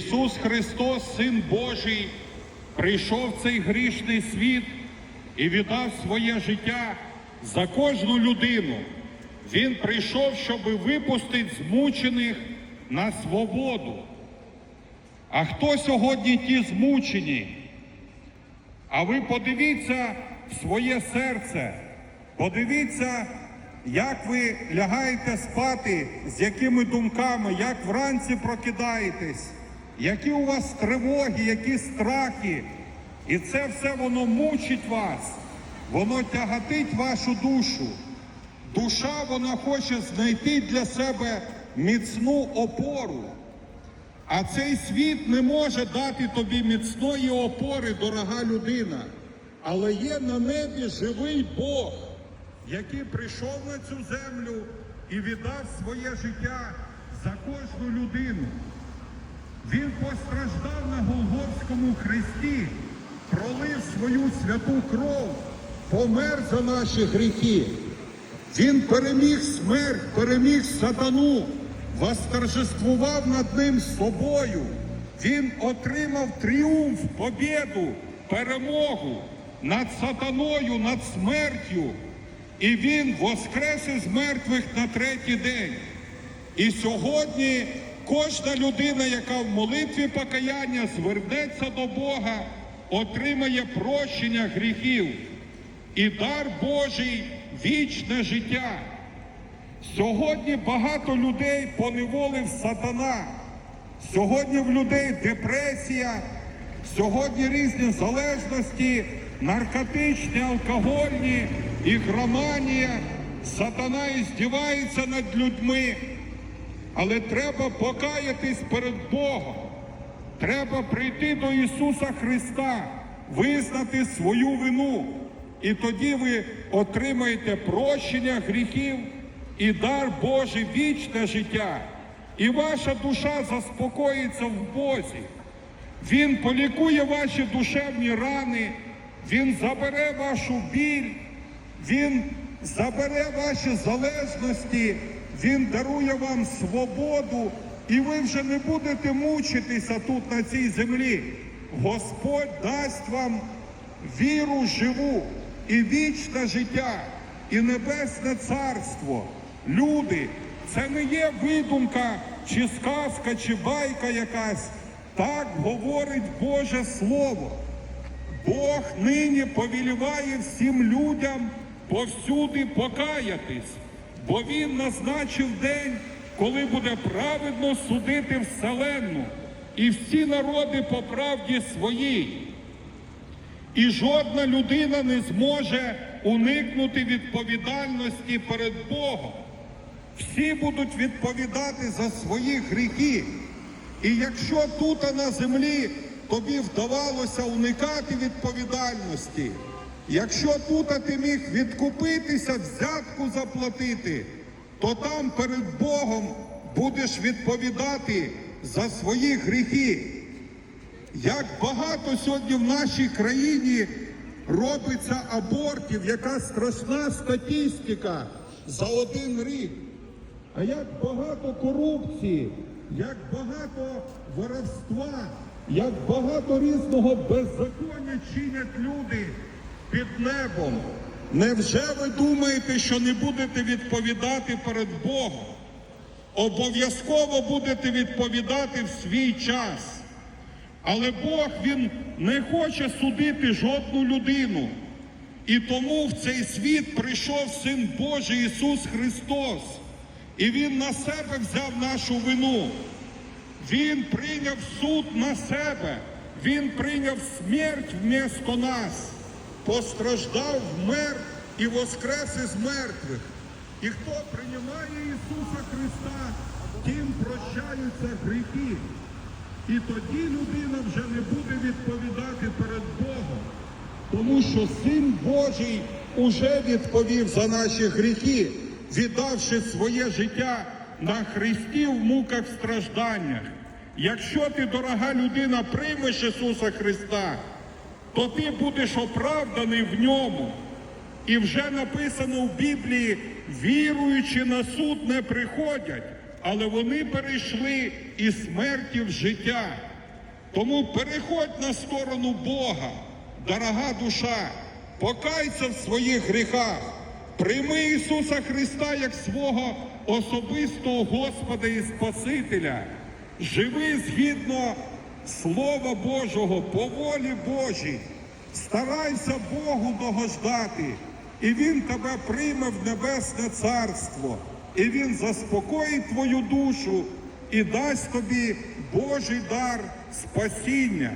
Ісус Христос, Син Божий, прийшов в цей грішний світ і віддав своє життя за кожну людину. Він прийшов, щоб випустити змучених на свободу. А хто сьогодні ті змучені? А ви подивіться в своє серце, подивіться, як ви лягаєте спати, з якими думками, як вранці прокидаєтесь, які у вас тривоги, які страхи. І це все воно мучить вас, воно тягатить вашу душу. Душа вона хоче знайти для себе міцну опору. А цей світ не може дати тобі міцної опори, дорога людина. Але є на небі живий Бог, який прийшов на цю землю і віддав своє життя за кожну людину. Він постраждав на Голгофському хресті, пролив свою святу кров, помер за наші гріхи. Він переміг смерть, переміг сатану, восторжествував над ним собою. Він отримав тріумф, побєду, перемогу над сатаною, над смертю. І він воскрес із мертвих на третій день. І сьогодні кожна людина, яка в молитві покаяння звернеться до Бога, отримає прощення гріхів і дар Божий вічне життя. Сьогодні багато людей поневолив сатана. Сьогодні в людей депресія, сьогодні різні залежності, наркотичні, алкогольні, ігроманія. Сатана іздівається над людьми. Але треба покаятись перед Богом. Треба прийти до Ісуса Христа, визнати свою вину. І тоді ви отримаєте прощення гріхів і дар Божий вічне життя. І ваша душа заспокоїться в Бозі. Він полікує ваші душевні рани, Він забере вашу біль, Він забере ваші залежності, Він дарує вам свободу, і ви вже не будете мучитися тут на цій землі. Господь дасть вам віру живу і вічне життя, і небесне царство. Люди, це не є видумка, чи сказка, чи байка якась. Так говорить Боже Слово. Бог нині повіліває всім людям повсюди покаятись, бо Він назначив день, коли буде праведно судити вселенну і всі народи по правді своїй. І жодна людина не зможе уникнути відповідальності перед Богом. Всі будуть відповідати за свої гріхи. І якщо тут на землі тобі вдавалося уникати відповідальності, якщо тут ти міг відкупитися, взятку заплатити, то там перед Богом будеш відповідати за свої гріхи. Як багато сьогодні в нашій країні робиться абортів, яка страшна статистика за один рік. А як багато корупції, як багато воровства, як багато різного беззаконня чинять люди під небом. Невже ви думаєте, що не будете відповідати перед Богом? Обов'язково будете відповідати в свій час. Але Бог Він не хоче судити жодну людину. І тому в цей світ прийшов Син Божий Ісус Христос. І Він на себе взяв нашу вину. Він прийняв суд на себе. Він прийняв смерть вмісто нас, постраждав, вмер і воскрес із мертвих. І хто приймає Ісуса Христа, тим прощаються гріхи. І тоді людина вже не буде відповідати перед Богом, тому що Син Божий уже відповів за наші гріхи, віддавши своє життя на Христі в муках стражданнях. Якщо ти, дорога людина, приймеш Ісуса Христа, то ти будеш оправданий в ньому. І вже написано в Біблії, віруючи на суд не приходять, але вони перейшли із смерті в життя. Тому переходь на сторону Бога, дорога душа, покайся в своїх гріхах, прийми Ісуса Христа як свого особистого Господа і Спасителя, живи згідно Слова Божого, по волі Божій, старайся Богу догождати, і Він тебе прийме в небесне царство, і Він заспокоїть твою душу і дасть тобі Божий дар спасіння.